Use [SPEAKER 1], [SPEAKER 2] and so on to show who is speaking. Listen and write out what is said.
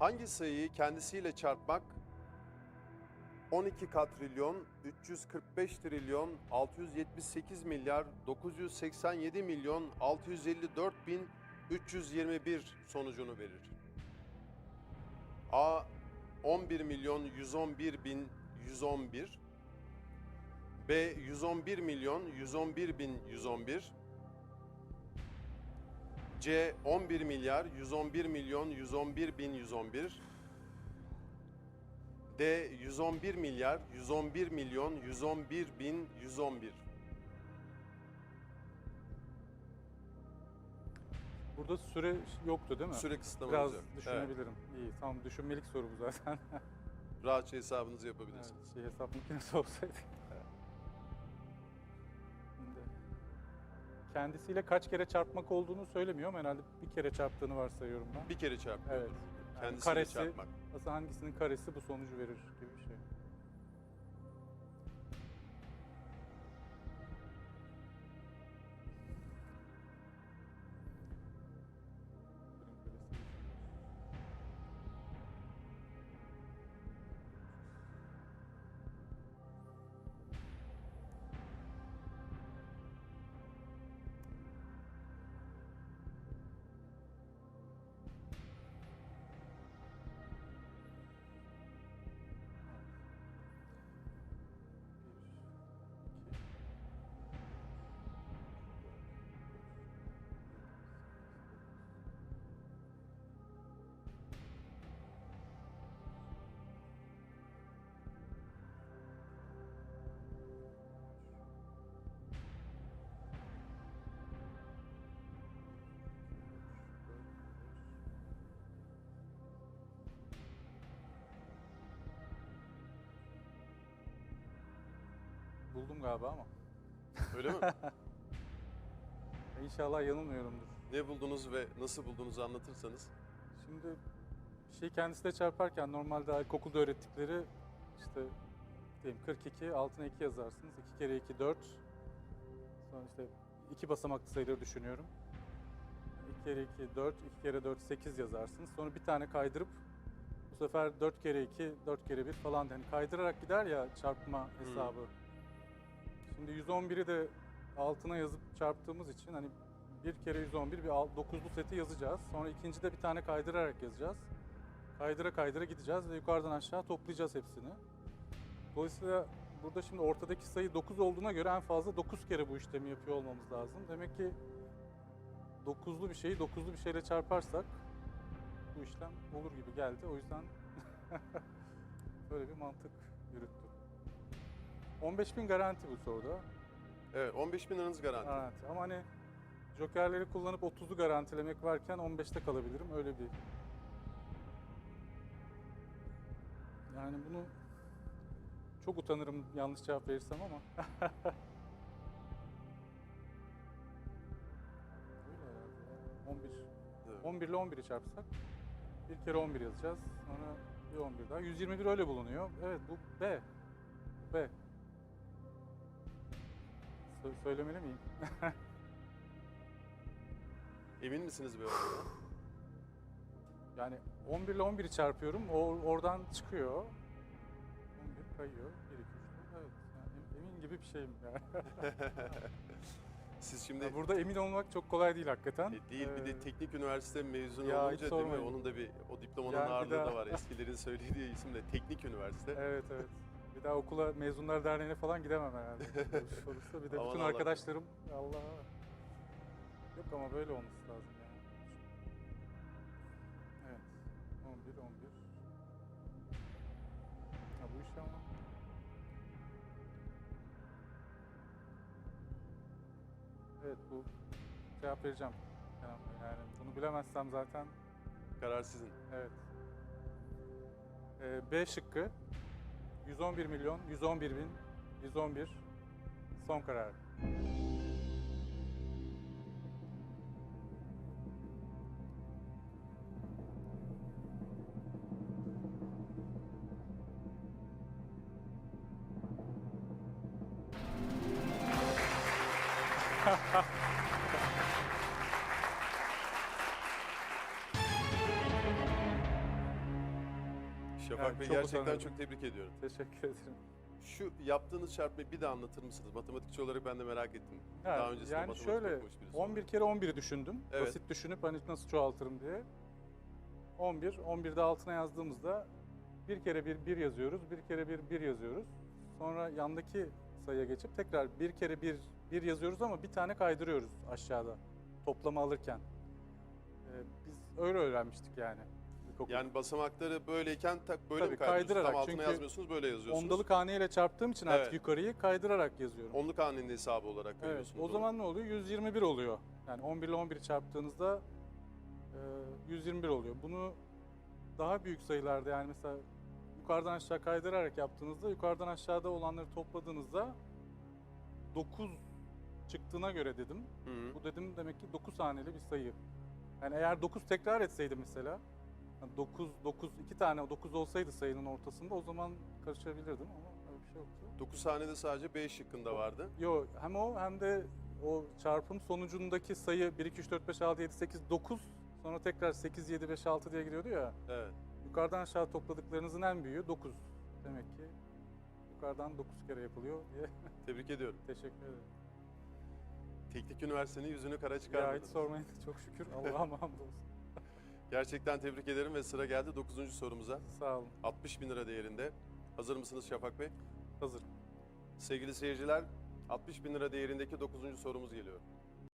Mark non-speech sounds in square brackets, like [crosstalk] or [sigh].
[SPEAKER 1] Hangi sayıyı kendisiyle çarpmak? 12 katrilyon 345 trilyon 678 milyar 987 milyon 654 bin 321 sonucunu verir? A 11 milyon 111 bin 111 B 111 milyon 111 bin 111 C 11 milyar 111 milyon 111 bin 111 D 111 milyar 111 milyon 111 bin 111
[SPEAKER 2] Burada süre yoktu değil mi?
[SPEAKER 1] Süre kısıtlamanız
[SPEAKER 2] Biraz
[SPEAKER 1] yok. Evet,
[SPEAKER 2] düşünebilirim. İyi, tamam düşünmelik soru bu zaten.
[SPEAKER 1] rahatça hesabınızı
[SPEAKER 2] evet,
[SPEAKER 1] yapabilirsiniz.
[SPEAKER 2] şey hesap makinesi olsaydı. Kendisiyle kaç kere çarpmak olduğunu söylemiyor ama herhalde bir kere çarptığını varsayıyorum ben.
[SPEAKER 1] Bir kere çarpıyordur.
[SPEAKER 2] Evet. Yani
[SPEAKER 1] Kendisiyle
[SPEAKER 2] karesi,
[SPEAKER 1] çarpmak.
[SPEAKER 2] Aslında hangisinin karesi bu sonucu verir gibi bir şey. Buldum galiba ama.
[SPEAKER 1] Öyle mi? [laughs]
[SPEAKER 2] İnşallah yanılmıyorumdur.
[SPEAKER 1] ne buldunuz ve nasıl bulduğunuzu anlatırsanız.
[SPEAKER 2] Şimdi bir şey kendisiyle çarparken normalde ilkokulda öğrettikleri işte diyelim 42 altına 2 yazarsınız. 2 kere 2 4. Sonra işte iki basamaklı sayıları düşünüyorum. 2 kere 2 4, 2 kere 4 8 yazarsınız. Sonra bir tane kaydırıp bu sefer 4 kere 2, 4 kere 1 falan hani kaydırarak gider ya çarpma hesabı. Şimdi 111'i de altına yazıp çarptığımız için hani bir kere 111 bir al- dokuzlu seti yazacağız. Sonra ikincide bir tane kaydırarak yazacağız. Kaydıra kaydıra gideceğiz ve yukarıdan aşağı toplayacağız hepsini. Dolayısıyla burada şimdi ortadaki sayı 9 olduğuna göre en fazla 9 kere bu işlemi yapıyor olmamız lazım. Demek ki 9'lu bir şeyi 9'lu bir şeyle çarparsak bu işlem olur gibi geldi. O yüzden [laughs] böyle bir mantık yürüttüm. 15.000 garanti bu soruda.
[SPEAKER 1] Evet 15 bin liranız garanti.
[SPEAKER 2] Garanti. Ama hani jokerleri kullanıp 30'u garantilemek varken 15'te kalabilirim. Öyle bir... Yani bunu çok utanırım yanlış cevap verirsem ama. [laughs] Öyle herhalde. 11.
[SPEAKER 1] Evet.
[SPEAKER 2] 11 ile 11'i çarpsak bir kere 11 yazacağız. Sonra bir 11 daha. 121 öyle bulunuyor. Evet bu B. B. Sö- söylemeli miyim? [laughs]
[SPEAKER 1] Emin misiniz orandan?
[SPEAKER 2] Yani 11 ile 11'i çarpıyorum. O oradan çıkıyor. 11 kayıyor. 1 2 3 Evet. Yani emin gibi bir şeyim yani. [laughs]
[SPEAKER 1] Siz şimdi
[SPEAKER 2] Ya burada emin olmak çok kolay değil hakikaten.
[SPEAKER 1] E, değil bir
[SPEAKER 2] Ee,
[SPEAKER 1] de teknik üniversite mezunu
[SPEAKER 2] ya hiç
[SPEAKER 1] olunca değil mi?
[SPEAKER 2] sormayın.
[SPEAKER 1] Onun da bir o diplomanın
[SPEAKER 2] Yani bir
[SPEAKER 1] ağırlığı da var. Eskilerin söylediği isim de teknik üniversite.
[SPEAKER 2] Evet evet. Bir daha okula Mezunlar Derneği'ne falan gidemem herhalde. [laughs] Olursa bir de
[SPEAKER 1] Aman
[SPEAKER 2] bütün
[SPEAKER 1] Allah.
[SPEAKER 2] arkadaşlarım Allah. Yok ama böyle olması lazım yani. Evet. 11 11. Ha bu iş ama. Evet bu cevap vereceğim. Kenan Bey. Yani bunu bilemezsem zaten
[SPEAKER 1] Karar sizin.
[SPEAKER 2] Evet. Ee, B şıkkı 111 milyon 111 bin 111 son karar. Ha [laughs] ha.
[SPEAKER 1] Şafak
[SPEAKER 2] Yani
[SPEAKER 1] Bey
[SPEAKER 2] çok
[SPEAKER 1] gerçekten
[SPEAKER 2] utanıyorum.
[SPEAKER 1] çok tebrik ediyorum.
[SPEAKER 2] Teşekkür ederim.
[SPEAKER 1] Şu yaptığınız çarpmayı bir de anlatır mısınız? Matematikçi olarak ben de merak ettim.
[SPEAKER 2] Yani,
[SPEAKER 1] Daha öncesinde
[SPEAKER 2] yani
[SPEAKER 1] matematik
[SPEAKER 2] şöyle
[SPEAKER 1] okumuş birisi
[SPEAKER 2] 11 kere 11'i düşündüm.
[SPEAKER 1] Evet.
[SPEAKER 2] Basit düşünüp hani nasıl çoğaltırım diye. 11, 11'de altına yazdığımızda bir kere bir, bir yazıyoruz, bir kere bir, bir yazıyoruz. Sonra yandaki sayıya geçip tekrar bir kere bir, bir yazıyoruz ama bir tane kaydırıyoruz aşağıda toplama alırken. Ee, biz öyle öğrenmiştik yani. İlkokulda.
[SPEAKER 1] Yani basamakları böyleyken tak böyle
[SPEAKER 2] Tabii,
[SPEAKER 1] mi kaydırıyorsunuz?
[SPEAKER 2] kaydırarak.
[SPEAKER 1] Tam altına
[SPEAKER 2] Çünkü
[SPEAKER 1] yazmıyorsunuz böyle yazıyorsunuz.
[SPEAKER 2] Ondalık haneyle çarptığım için artık
[SPEAKER 1] Evet.
[SPEAKER 2] yukarıyı kaydırarak yazıyorum.
[SPEAKER 1] Onluk hanenin hesabı olarak
[SPEAKER 2] Evet,
[SPEAKER 1] veriyorsunuz.
[SPEAKER 2] o
[SPEAKER 1] onu.
[SPEAKER 2] zaman ne oluyor? 121 oluyor. Yani 11 ile 11'i çarptığınızda e, 121 oluyor. Bunu daha büyük sayılarda yani mesela yukarıdan aşağı kaydırarak yaptığınızda yukarıdan aşağıda olanları topladığınızda 9 çıktığına göre dedim.
[SPEAKER 1] Hı hı.
[SPEAKER 2] Bu dedim demek ki 9 haneli bir sayı. Yani eğer 9 tekrar etseydi mesela 9 9 iki tane 9 olsaydı sayının ortasında o zaman karışabilirdim ama öyle bir şey yoktu.
[SPEAKER 1] 9 hanede sadece B şıkkında vardı.
[SPEAKER 2] Yo hem o hem de o çarpım sonucundaki sayı 1 2 3 4 5 6 7 8 9 sonra tekrar 8 7 5 6 diye gidiyordu ya.
[SPEAKER 1] Evet.
[SPEAKER 2] Yukarıdan aşağı topladıklarınızın en büyüğü 9. Demek ki yukarıdan 9 kere yapılıyor diye [laughs]
[SPEAKER 1] Tebrik ediyorum.
[SPEAKER 2] teşekkür ederim.
[SPEAKER 1] Teknik üniversitenin yüzünü kara
[SPEAKER 2] Ya hiç sormayın [laughs] çok şükür Allah'a hamdolsun.
[SPEAKER 1] Gerçekten tebrik ederim ve sıra geldi 9. sorumuza.
[SPEAKER 2] Sağ olun.
[SPEAKER 1] 60 bin lira değerinde. Hazır mısınız Şafak Bey?
[SPEAKER 2] Hazırım.
[SPEAKER 1] Sevgili seyirciler, 60 bin lira değerindeki 9. sorumuz geliyor.